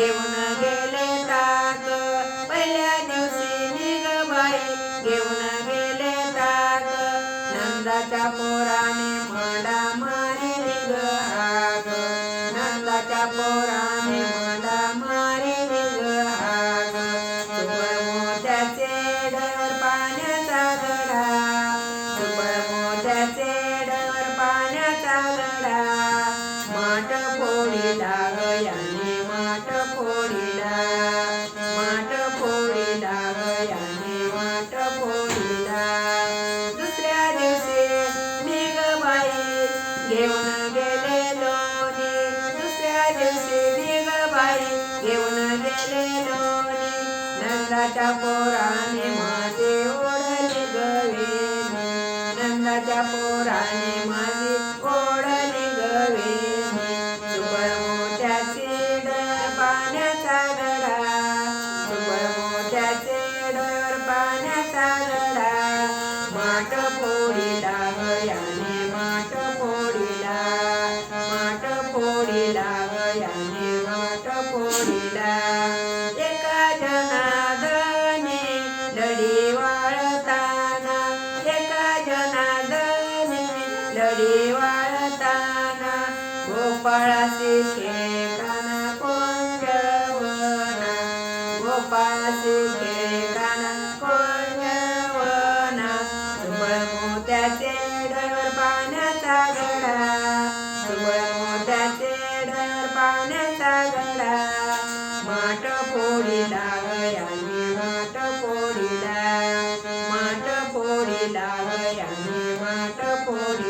घेऊन गेले तात. पहिल्या दिवशी निगबाई घेऊन गेले तात. नंदाच्या पोराने म्हणा मारे निग आग नंदाच्या पोराने म्हणा मारे निग हात सुपर मोठ्याचे डर पाण्याचा गढा सुपर मोठ्याचे डर पाण्याचा घेऊन गेलेलो ने दुसऱ्या दिवशी मी बाई घेऊन गेलेलो ने नंदाच्या पोराने माझे ओढले गवे नंदाच्या पोराने माझे ओढले गवे सुबळ मोत्याचे डर पाण्याचा गडा सुपर मोठ्याचे डर पाण्याचा लढी वाळताना गोपाळाशी खेळताना कोंजवना गोपाळाशी खेळताना कोंजवना. सुबळ मोत्याचे डर पाण्याचा गडा सुबळ मोत्याचे डर पाण्याचा गडा. माट फोडीला गयाने माट फोडीला माट फोडीला गयाने माठ फोडीला.